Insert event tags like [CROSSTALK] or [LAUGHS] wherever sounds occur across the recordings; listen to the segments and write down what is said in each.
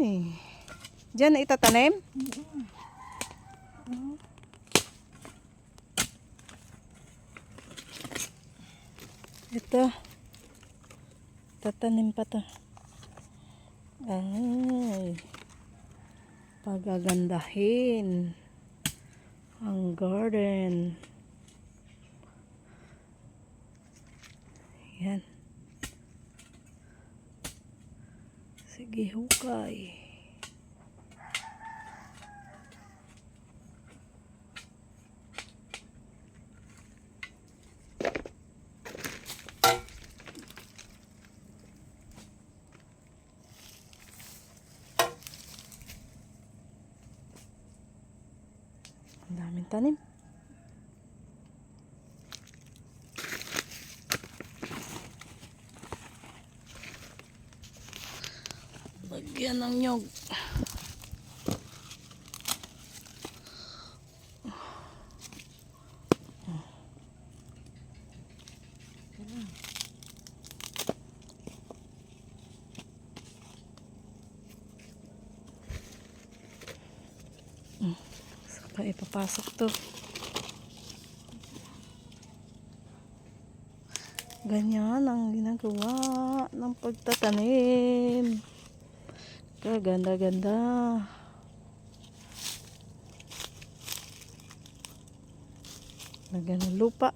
Ay. Diyan na itatanim? Ito. Tatanim pa to. Ay. Pagagandahin. Ang garden. Yan. Sige, hukay. Ang daming tanim. Lagyan ng nyog. Saka ipapasok to. Ganyan ang ginagawa ng pagtatanim. Kaganda-ganda. Lagyan ng lupa.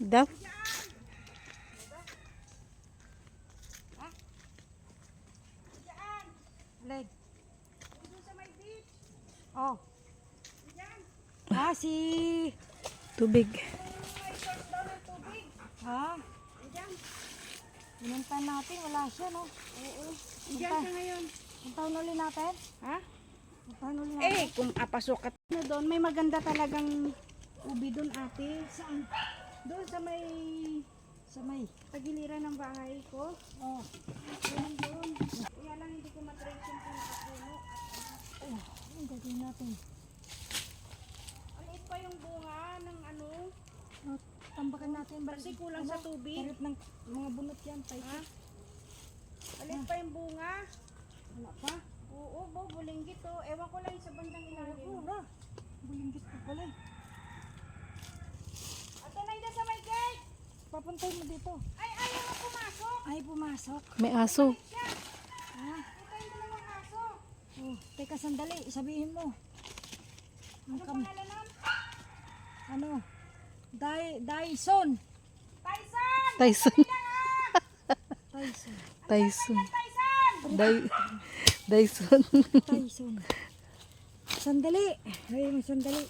Daw. Leg. Oh. Ah, si... Tubig. Ha? Inuntan natin, wala siya, no? Oo. Diyan ka ngayon. Puntahan ulit natin? Ha? Puntahan ulit natin? Eh, kung apasukat na doon, may maganda talagang ubi doon ate. Saan? Doon sa may Sa may... tagiliran ng bahay ko. Oh. Doon doon. Kaya lang hindi ko matrace yung pinakapuno. Ang gagawin natin. Aliit pa yung bunga ng ano. Oh, tambakan natin. Kasi kulang sa tubig. Tarit ng mga bunot yan. Tayo. Ha? Aliit pa yung bunga. Wala pa. Oo, bo, bulinggit to. Ewan ko lang sa bandang ilalim. Wala. Bulinggit pa pala eh. Ate, nandiyan sa may gate. Papuntay mo dito. Ay, ayaw mo pumasok. Ay, pumasok. May aso. Ah. Ito yung dalawang aso. Oh, teka sandali. Sabihin mo. Ang Ano kam... pangalan nun? Ano? Dai... Dyson. Tyson! Tyson. Tyson. Tyson. Tyson! Dy [LAUGHS] Dyson. Tyson. Sandali. Ay, sandali.